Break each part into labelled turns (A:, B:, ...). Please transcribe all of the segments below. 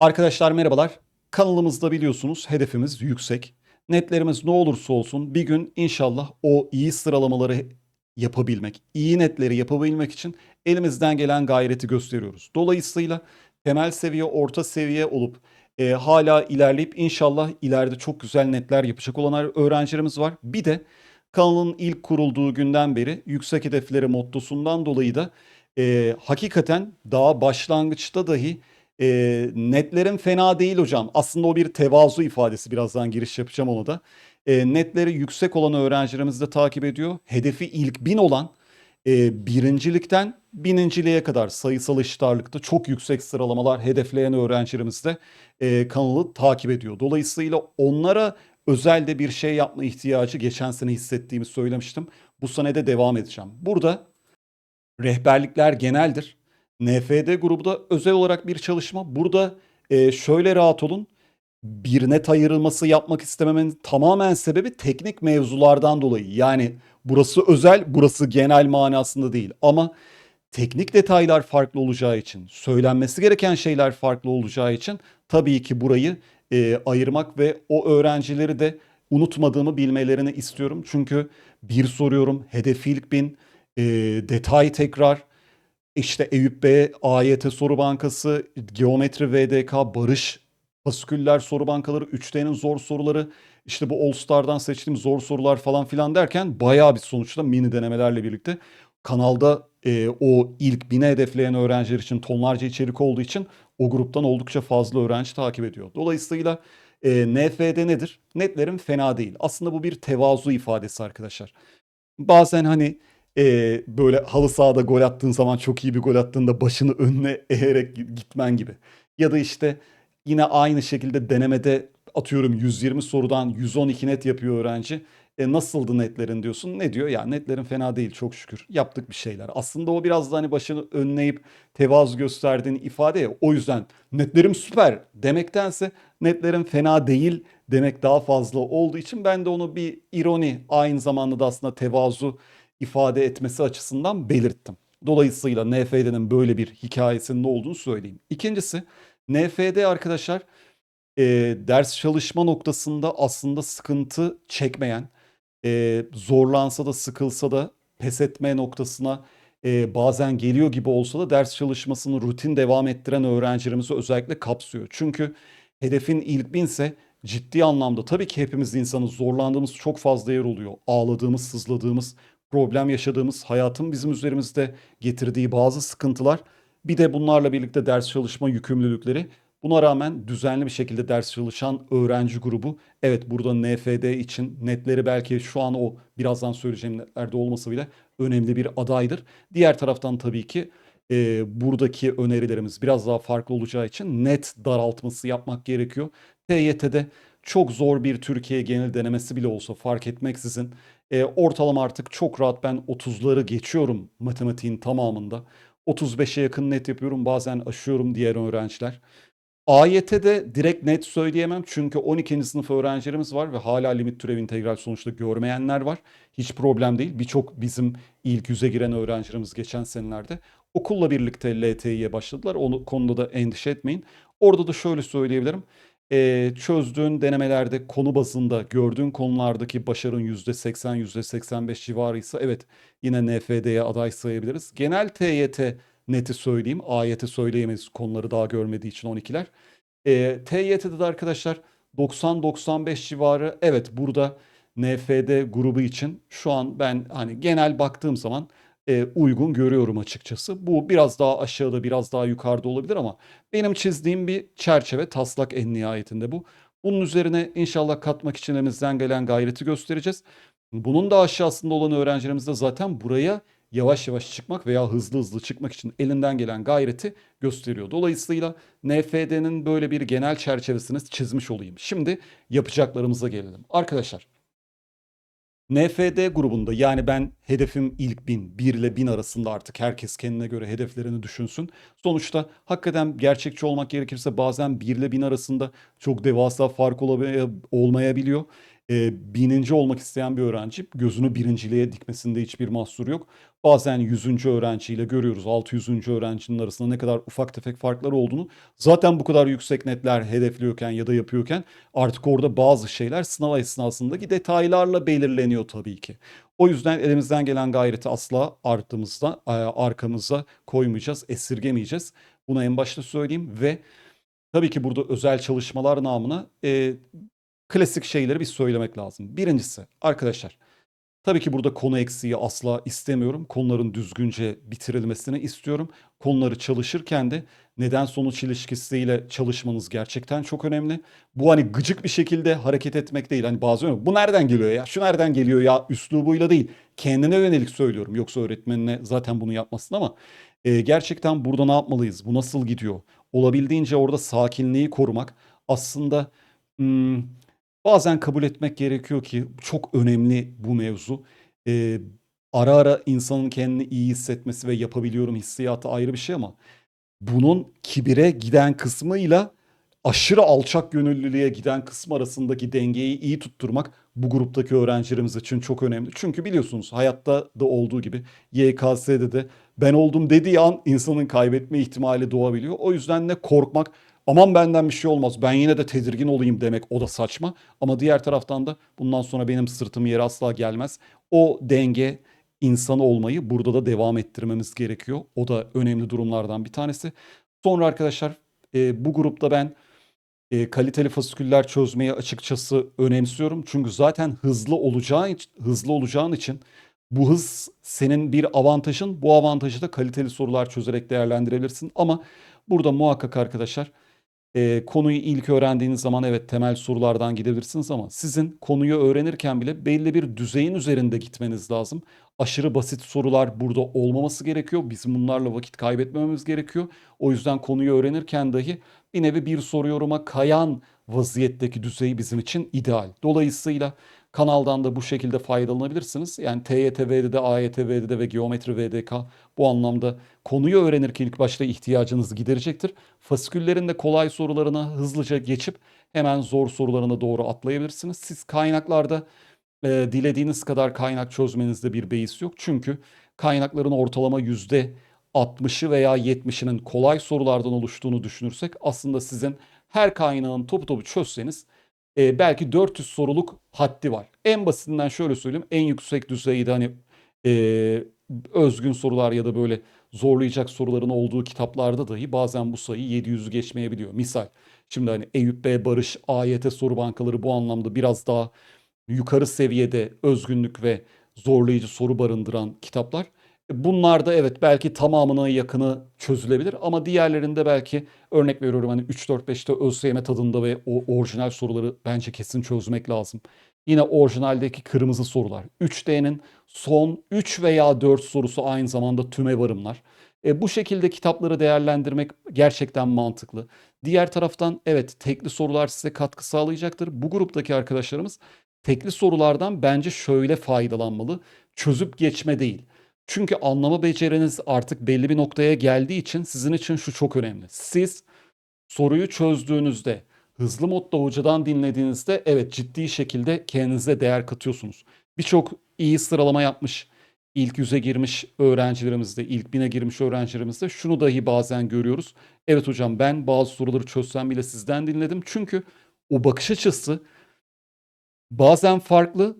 A: Arkadaşlar merhabalar. Kanalımızda biliyorsunuz hedefimiz yüksek. Netlerimiz ne olursa olsun bir gün inşallah o iyi sıralamaları yapabilmek, iyi netleri yapabilmek için elimizden gelen gayreti gösteriyoruz. Dolayısıyla temel seviye, orta seviye olup e, hala ilerleyip inşallah ileride çok güzel netler yapacak olan öğrencilerimiz var. Bir de kanalın ilk kurulduğu günden beri yüksek hedefleri mottosundan dolayı da e, hakikaten daha başlangıçta dahi e, netlerim fena değil hocam. Aslında o bir tevazu ifadesi. Birazdan giriş yapacağım ona da. E, netleri yüksek olan öğrencilerimiz de takip ediyor. Hedefi ilk bin olan e, birincilikten bininciliğe kadar sayısal eşit ağırlıkta çok yüksek sıralamalar hedefleyen öğrencilerimiz de e, kanalı takip ediyor. Dolayısıyla onlara özel de bir şey yapma ihtiyacı geçen sene hissettiğimi söylemiştim. Bu sene de devam edeceğim. Burada rehberlikler geneldir. NFD grubu da özel olarak bir çalışma. Burada e, şöyle rahat olun. Bir net ayrılması yapmak istememenin tamamen sebebi teknik mevzulardan dolayı. Yani burası özel, burası genel manasında değil. Ama teknik detaylar farklı olacağı için, söylenmesi gereken şeyler farklı olacağı için tabii ki burayı e, ayırmak ve o öğrencileri de unutmadığımı bilmelerini istiyorum. Çünkü bir soruyorum, hedef ilk bin, e, detay tekrar, işte Eyüp Bey, AYT Soru Bankası, Geometri VDK, Barış, Fasiküller Soru Bankaları, 3D'nin zor soruları, işte bu All Star'dan seçtiğim zor sorular falan filan derken bayağı bir sonuçta mini denemelerle birlikte kanalda e, o ilk bine hedefleyen öğrenciler için tonlarca içerik olduğu için o gruptan oldukça fazla öğrenci takip ediyor. Dolayısıyla e, NFD nedir? Netlerim fena değil. Aslında bu bir tevazu ifadesi arkadaşlar. Bazen hani e, böyle halı sahada gol attığın zaman çok iyi bir gol attığında başını önüne eğerek gitmen gibi. Ya da işte yine aynı şekilde denemede atıyorum 120 sorudan 112 net yapıyor öğrenci. E nasıldı netlerin diyorsun. Ne diyor? Ya netlerin fena değil çok şükür. Yaptık bir şeyler. Aslında o biraz da hani başını önleyip tevazu gösterdiğin ifade ya. O yüzden netlerim süper demektense netlerin fena değil demek daha fazla olduğu için ben de onu bir ironi aynı zamanda da aslında tevazu ifade etmesi açısından belirttim. Dolayısıyla NFD'nin böyle bir hikayesinin olduğunu söyleyeyim. İkincisi NFD arkadaşlar e, ders çalışma noktasında aslında sıkıntı çekmeyen, e, zorlansa da sıkılsa da pes etme noktasına e, bazen geliyor gibi olsa da ders çalışmasını rutin devam ettiren öğrencilerimizi özellikle kapsıyor. Çünkü hedefin ilk binse ciddi anlamda tabii ki hepimiz insanız zorlandığımız çok fazla yer oluyor. Ağladığımız, sızladığımız, problem yaşadığımız hayatın bizim üzerimizde getirdiği bazı sıkıntılar bir de bunlarla birlikte ders çalışma yükümlülükleri buna rağmen düzenli bir şekilde ders çalışan öğrenci grubu evet burada NFD için netleri belki şu an o birazdan söyleyeceğim netlerde olmasa bile önemli bir adaydır. Diğer taraftan tabii ki e, buradaki önerilerimiz biraz daha farklı olacağı için net daraltması yapmak gerekiyor. TYT'de çok zor bir Türkiye genel denemesi bile olsa fark etmeksizin e, ortalama artık çok rahat ben 30'ları geçiyorum matematiğin tamamında. 35'e yakın net yapıyorum bazen aşıyorum diğer öğrenciler. AYT'de direkt net söyleyemem çünkü 12. sınıf öğrencilerimiz var ve hala limit türev integral sonuçta görmeyenler var. Hiç problem değil. Birçok bizim ilk yüze giren öğrencilerimiz geçen senelerde okulla birlikte LTİ'ye başladılar. O konuda da endişe etmeyin. Orada da şöyle söyleyebilirim. Ee, çözdüğün denemelerde konu bazında gördüğün konulardaki başarın %80, %85 civarıysa evet yine NFD'ye aday sayabiliriz. Genel TYT neti söyleyeyim. AYT söyleyemeyiz konuları daha görmediği için 12'ler. E, TYT'de de arkadaşlar 90-95 civarı evet burada NFD grubu için şu an ben hani genel baktığım zaman e, uygun görüyorum açıkçası. Bu biraz daha aşağıda biraz daha yukarıda olabilir ama benim çizdiğim bir çerçeve taslak en nihayetinde bu. Bunun üzerine inşallah katmak için elimizden gelen gayreti göstereceğiz. Bunun da aşağısında olan öğrencilerimiz de zaten buraya yavaş yavaş çıkmak veya hızlı hızlı çıkmak için elinden gelen gayreti gösteriyor. Dolayısıyla NFD'nin böyle bir genel çerçevesini çizmiş olayım. Şimdi yapacaklarımıza gelelim. Arkadaşlar NFD grubunda yani ben hedefim ilk bin, 1 ile 1000 arasında artık herkes kendine göre hedeflerini düşünsün. Sonuçta hakikaten gerçekçi olmak gerekirse bazen 1 ile 1000 arasında çok devasa fark olmayabiliyor. E, bininci olmak isteyen bir öğrenci gözünü birinciliğe dikmesinde hiçbir mahsur yok. Bazen yüzüncü öğrenciyle görüyoruz 600. öğrencinin arasında ne kadar ufak tefek farklar olduğunu. Zaten bu kadar yüksek netler hedefliyorken ya da yapıyorken artık orada bazı şeyler sınav esnasındaki detaylarla belirleniyor tabii ki. O yüzden elimizden gelen gayreti asla ardımızda, e, arkamıza koymayacağız, esirgemeyeceğiz. Bunu en başta söyleyeyim ve tabii ki burada özel çalışmalar namına e, klasik şeyleri bir söylemek lazım. Birincisi arkadaşlar tabii ki burada konu eksiği asla istemiyorum. Konuların düzgünce bitirilmesini istiyorum. Konuları çalışırken de neden sonuç ilişkisiyle çalışmanız gerçekten çok önemli. Bu hani gıcık bir şekilde hareket etmek değil. Hani bazen bu nereden geliyor ya? Şu nereden geliyor ya? Üslubuyla değil. Kendine yönelik söylüyorum. Yoksa öğretmenine zaten bunu yapmasın ama e, gerçekten burada ne yapmalıyız? Bu nasıl gidiyor? Olabildiğince orada sakinliği korumak aslında hmm, bazen kabul etmek gerekiyor ki çok önemli bu mevzu. E, ara ara insanın kendini iyi hissetmesi ve yapabiliyorum hissiyatı ayrı bir şey ama bunun kibire giden kısmıyla aşırı alçak gönüllülüğe giden kısım arasındaki dengeyi iyi tutturmak bu gruptaki öğrencilerimiz için çok önemli. Çünkü biliyorsunuz hayatta da olduğu gibi YKS'de de ben oldum dediği an insanın kaybetme ihtimali doğabiliyor. O yüzden ne korkmak aman benden bir şey olmaz ben yine de tedirgin olayım demek o da saçma. Ama diğer taraftan da bundan sonra benim sırtım yere asla gelmez. O denge insan olmayı burada da devam ettirmemiz gerekiyor. O da önemli durumlardan bir tanesi. Sonra arkadaşlar e, bu grupta ben e, kaliteli fasiküller çözmeyi açıkçası önemsiyorum. Çünkü zaten hızlı olacağın hızlı olacağın için bu hız senin bir avantajın. Bu avantajı da kaliteli sorular çözerek değerlendirebilirsin. Ama burada muhakkak arkadaşlar e, konuyu ilk öğrendiğiniz zaman evet temel sorulardan gidebilirsiniz ama sizin konuyu öğrenirken bile belli bir düzeyin üzerinde gitmeniz lazım. Aşırı basit sorular burada olmaması gerekiyor. Bizim bunlarla vakit kaybetmememiz gerekiyor. O yüzden konuyu öğrenirken dahi bir nevi bir soru yoruma kayan vaziyetteki düzey bizim için ideal. Dolayısıyla kanaldan da bu şekilde faydalanabilirsiniz. Yani TYT VD'de, ve Geometri VDK bu anlamda konuyu öğrenirken ilk başta ihtiyacınızı giderecektir. Fasiküllerin de kolay sorularına hızlıca geçip hemen zor sorularına doğru atlayabilirsiniz. Siz kaynaklarda e, dilediğiniz kadar kaynak çözmenizde bir beis yok. Çünkü kaynakların ortalama yüzde 60'ı veya 70'inin kolay sorulardan oluştuğunu düşünürsek aslında sizin her kaynağın topu topu çözseniz e, belki 400 soruluk haddi var. En basitinden şöyle söyleyeyim en yüksek düzeyde hani e, özgün sorular ya da böyle zorlayacak soruların olduğu kitaplarda dahi bazen bu sayı 700'ü geçmeyebiliyor. Misal şimdi hani Eyüp Bey Barış AYT soru bankaları bu anlamda biraz daha yukarı seviyede özgünlük ve zorlayıcı soru barındıran kitaplar. Bunlar da evet belki tamamına yakını çözülebilir ama diğerlerinde belki örnek veriyorum hani 3-4-5'te ÖSYM tadında ve o orijinal soruları bence kesin çözmek lazım. Yine orijinaldeki kırmızı sorular. 3D'nin son 3 veya 4 sorusu aynı zamanda tüme varımlar. E, bu şekilde kitapları değerlendirmek gerçekten mantıklı. Diğer taraftan evet tekli sorular size katkı sağlayacaktır. Bu gruptaki arkadaşlarımız tekli sorulardan bence şöyle faydalanmalı. Çözüp geçme değil. Çünkü anlama beceriniz artık belli bir noktaya geldiği için sizin için şu çok önemli. Siz soruyu çözdüğünüzde hızlı modda hocadan dinlediğinizde evet ciddi şekilde kendinize değer katıyorsunuz. Birçok iyi sıralama yapmış, ilk yüze girmiş öğrencilerimizde, ilk bine girmiş öğrencilerimizde şunu dahi bazen görüyoruz. Evet hocam ben bazı soruları çözsem bile sizden dinledim. Çünkü o bakış açısı bazen farklı,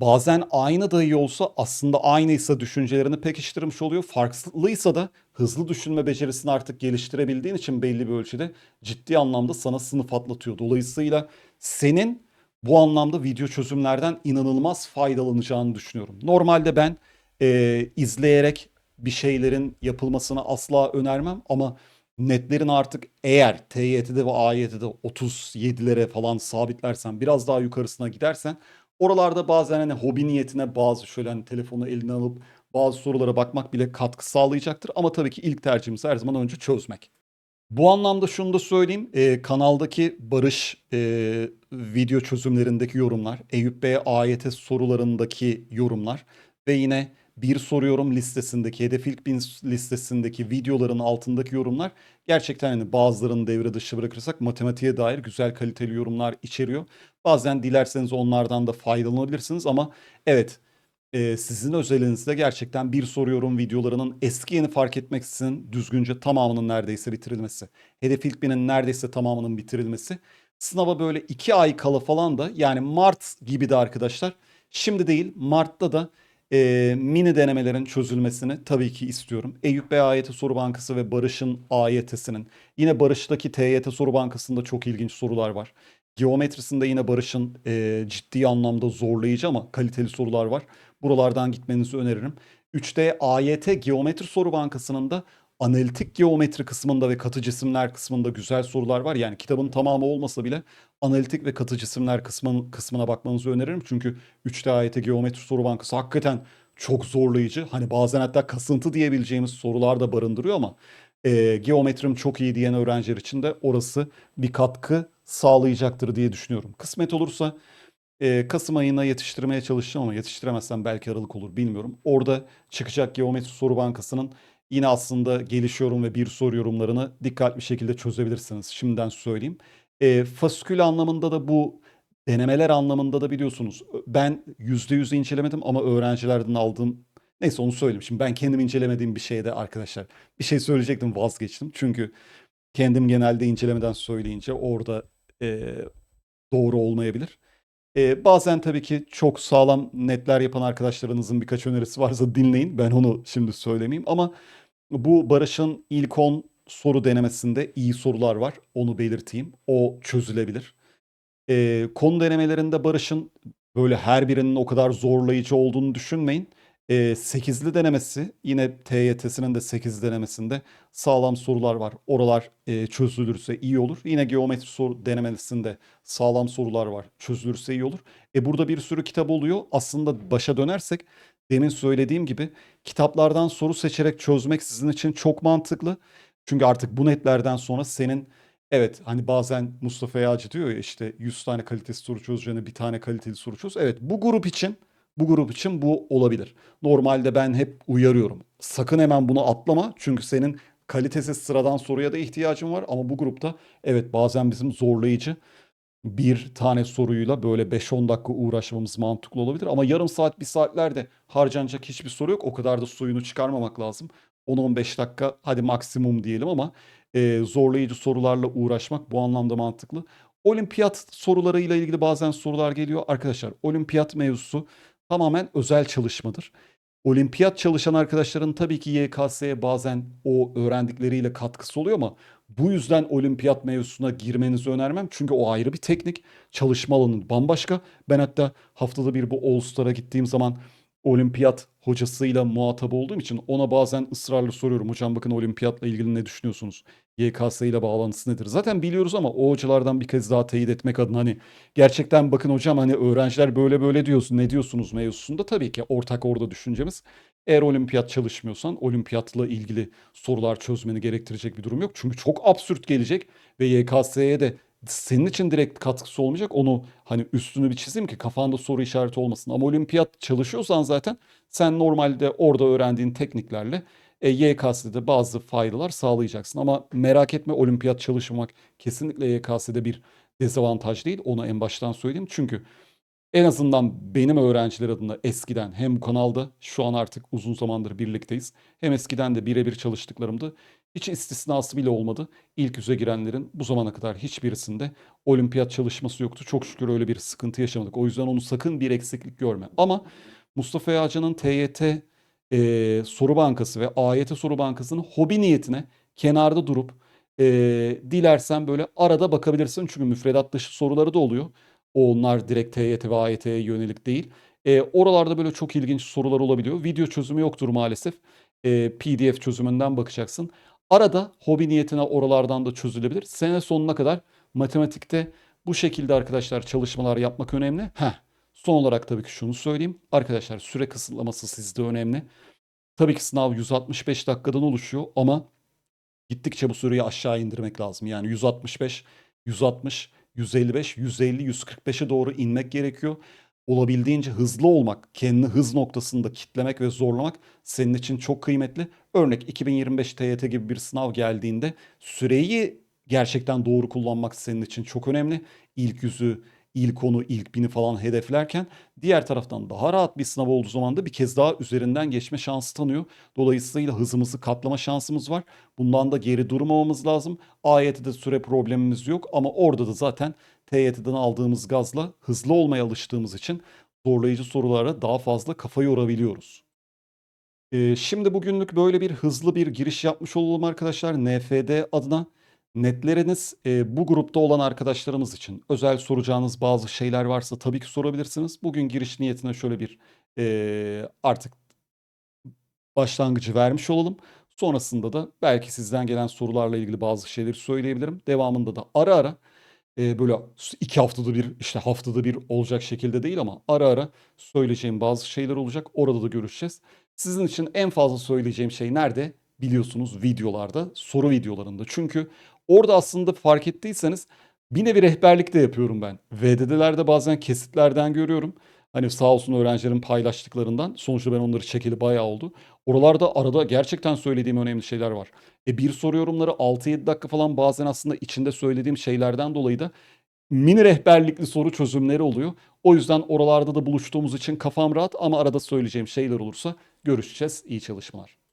A: bazen aynı dahi olsa aslında aynıysa düşüncelerini pekiştirmiş oluyor. Farklıysa da hızlı düşünme becerisini artık geliştirebildiğin için belli bir ölçüde ciddi anlamda sana sınıf atlatıyor. Dolayısıyla senin bu anlamda video çözümlerden inanılmaz faydalanacağını düşünüyorum. Normalde ben e, izleyerek bir şeylerin yapılmasını asla önermem ama netlerin artık eğer TYT'de ve AYT'de 37'lere falan sabitlersen biraz daha yukarısına gidersen oralarda bazen hani hobi niyetine bazı şöyle hani telefonu eline alıp bazı sorulara bakmak bile katkı sağlayacaktır. Ama tabii ki ilk tercihimiz her zaman önce çözmek. Bu anlamda şunu da söyleyeyim. E, kanaldaki Barış e, video çözümlerindeki yorumlar, Eyüp Bey AYT sorularındaki yorumlar ve yine bir soruyorum listesindeki, hedef ilk bin listesindeki videoların altındaki yorumlar Gerçekten hani bazılarını devre dışı bırakırsak matematiğe dair güzel kaliteli yorumlar içeriyor. Bazen dilerseniz onlardan da faydalanabilirsiniz ama evet e, sizin özelinizde gerçekten bir soruyorum videolarının eski yeni fark etmeksizin düzgünce tamamının neredeyse bitirilmesi. Hedef ilk binin neredeyse tamamının bitirilmesi. Sınava böyle iki ay kala falan da yani Mart gibi de arkadaşlar. Şimdi değil Mart'ta da e, mini denemelerin çözülmesini tabii ki istiyorum. Eyüp Bey AYT Soru Bankası ve Barış'ın AYT'sinin yine Barış'taki TYT Soru Bankası'nda çok ilginç sorular var. Geometrisinde yine Barış'ın e, ciddi anlamda zorlayıcı ama kaliteli sorular var. Buralardan gitmenizi öneririm. 3D AYT Geometri Soru Bankası'nın da analitik geometri kısmında ve katı cisimler kısmında güzel sorular var. Yani kitabın tamamı olmasa bile analitik ve katı cisimler kısmın, kısmına bakmanızı öneririm. Çünkü 3D AYT Geometri Soru Bankası hakikaten çok zorlayıcı. Hani bazen hatta kasıntı diyebileceğimiz sorular da barındırıyor ama e, geometrim çok iyi diyen öğrenciler için de orası bir katkı sağlayacaktır diye düşünüyorum. Kısmet olursa e, Kasım ayına yetiştirmeye çalışacağım ama yetiştiremezsem belki Aralık olur bilmiyorum. Orada çıkacak Geometri Soru Bankası'nın yine aslında gelişiyorum ve bir soru yorumlarını dikkatli bir şekilde çözebilirsiniz. Şimdiden söyleyeyim. E, fasikül anlamında da bu denemeler anlamında da biliyorsunuz ben %100 incelemedim ama öğrencilerden aldığım neyse onu söyleyeyim. Şimdi ben kendim incelemediğim bir şeyde arkadaşlar bir şey söyleyecektim vazgeçtim. Çünkü kendim genelde incelemeden söyleyince orada e, doğru olmayabilir. Ee, bazen tabii ki çok sağlam netler yapan arkadaşlarınızın birkaç önerisi varsa dinleyin. Ben onu şimdi söylemeyeyim ama bu Barış'ın ilk 10 soru denemesinde iyi sorular var. Onu belirteyim. O çözülebilir. Ee, konu denemelerinde Barış'ın böyle her birinin o kadar zorlayıcı olduğunu düşünmeyin. Ee, 8'li denemesi yine TYT'sinin de 8 denemesinde sağlam sorular var. Oralar e, çözülürse iyi olur. Yine geometri soru denemesinde sağlam sorular var. Çözülürse iyi olur. E burada bir sürü kitap oluyor. Aslında başa dönersek demin söylediğim gibi kitaplardan soru seçerek çözmek sizin için çok mantıklı. Çünkü artık bu netlerden sonra senin evet hani bazen Mustafa Yağcı diyor ya işte 100 tane kalitesi soru çözeceğine bir tane kaliteli soru çöz. Evet bu grup için bu grup için bu olabilir. Normalde ben hep uyarıyorum. Sakın hemen bunu atlama. Çünkü senin kalitesiz sıradan soruya da ihtiyacın var. Ama bu grupta evet bazen bizim zorlayıcı bir tane soruyla böyle 5-10 dakika uğraşmamız mantıklı olabilir. Ama yarım saat, bir saatlerde harcanacak hiçbir soru yok. O kadar da suyunu çıkarmamak lazım. 10-15 dakika hadi maksimum diyelim ama e, zorlayıcı sorularla uğraşmak bu anlamda mantıklı. Olimpiyat sorularıyla ilgili bazen sorular geliyor. Arkadaşlar olimpiyat mevzusu tamamen özel çalışmadır. Olimpiyat çalışan arkadaşların tabii ki YKS'ye bazen o öğrendikleriyle katkısı oluyor ama bu yüzden olimpiyat mevzusuna girmenizi önermem. Çünkü o ayrı bir teknik. Çalışma alanı bambaşka. Ben hatta haftada bir bu All Star'a gittiğim zaman olimpiyat hocasıyla muhatap olduğum için ona bazen ısrarla soruyorum. Hocam bakın olimpiyatla ilgili ne düşünüyorsunuz? YKS ile bağlantısı nedir? Zaten biliyoruz ama o hocalardan bir kez daha teyit etmek adına hani gerçekten bakın hocam hani öğrenciler böyle böyle diyorsun ne diyorsunuz mevzusunda tabii ki ortak orada düşüncemiz. Eğer olimpiyat çalışmıyorsan olimpiyatla ilgili sorular çözmeni gerektirecek bir durum yok. Çünkü çok absürt gelecek ve YKS'ye de senin için direkt katkısı olmayacak. Onu hani üstünü bir çizeyim ki kafanda soru işareti olmasın. Ama olimpiyat çalışıyorsan zaten sen normalde orada öğrendiğin tekniklerle e, YKS'de bazı faydalar sağlayacaksın. Ama merak etme olimpiyat çalışmak kesinlikle YKS'de bir dezavantaj değil. Onu en baştan söyleyeyim. Çünkü en azından benim öğrenciler adına eskiden hem bu kanalda şu an artık uzun zamandır birlikteyiz. Hem eskiden de birebir çalıştıklarımda hiç istisnası bile olmadı. İlk yüze girenlerin bu zamana kadar hiçbirisinde olimpiyat çalışması yoktu. Çok şükür öyle bir sıkıntı yaşamadık. O yüzden onu sakın bir eksiklik görme. Ama Mustafa Yağcı'nın TYT e, soru bankası ve AYT soru bankasının hobi niyetine kenarda durup e, dilersen böyle arada bakabilirsin. Çünkü müfredat dışı soruları da oluyor. Onlar direkt TYT ve AYT'ye yönelik değil. E, oralarda böyle çok ilginç sorular olabiliyor. Video çözümü yoktur maalesef. E, PDF çözümünden bakacaksın. Arada hobi niyetine oralardan da çözülebilir. Sene sonuna kadar matematikte bu şekilde arkadaşlar çalışmalar yapmak önemli. Heh, son olarak tabii ki şunu söyleyeyim. Arkadaşlar süre kısıtlaması sizde önemli. Tabii ki sınav 165 dakikadan oluşuyor ama gittikçe bu süreyi aşağı indirmek lazım. Yani 165, 160, 155, 150, 145'e doğru inmek gerekiyor. Olabildiğince hızlı olmak, kendini hız noktasında kitlemek ve zorlamak senin için çok kıymetli. Örnek 2025 TYT gibi bir sınav geldiğinde süreyi gerçekten doğru kullanmak senin için çok önemli. İlk yüzü, ilk onu, ilk bini falan hedeflerken diğer taraftan daha rahat bir sınav olduğu zaman da bir kez daha üzerinden geçme şansı tanıyor. Dolayısıyla hızımızı katlama şansımız var. Bundan da geri durmamamız lazım. AYT'de süre problemimiz yok ama orada da zaten TYT'den aldığımız gazla hızlı olmaya alıştığımız için zorlayıcı sorulara daha fazla kafa yorabiliyoruz. Ee, şimdi bugünlük böyle bir hızlı bir giriş yapmış olalım arkadaşlar. NFD adına netleriniz e, bu grupta olan arkadaşlarımız için özel soracağınız bazı şeyler varsa tabii ki sorabilirsiniz. Bugün giriş niyetine şöyle bir e, artık başlangıcı vermiş olalım. Sonrasında da belki sizden gelen sorularla ilgili bazı şeyleri söyleyebilirim. Devamında da ara ara e, böyle iki haftada bir işte haftada bir olacak şekilde değil ama ara ara söyleyeceğim bazı şeyler olacak. Orada da görüşeceğiz. Sizin için en fazla söyleyeceğim şey nerede? Biliyorsunuz videolarda, soru videolarında. Çünkü orada aslında fark ettiyseniz bir nevi rehberlik de yapıyorum ben. VDD'lerde bazen kesitlerden görüyorum. Hani sağ olsun öğrencilerin paylaştıklarından. Sonuçta ben onları çekeli bayağı oldu. Oralarda arada gerçekten söylediğim önemli şeyler var. E bir soru yorumları 6-7 dakika falan bazen aslında içinde söylediğim şeylerden dolayı da mini rehberlikli soru çözümleri oluyor. O yüzden oralarda da buluştuğumuz için kafam rahat ama arada söyleyeceğim şeyler olursa görüşeceğiz. İyi çalışmalar.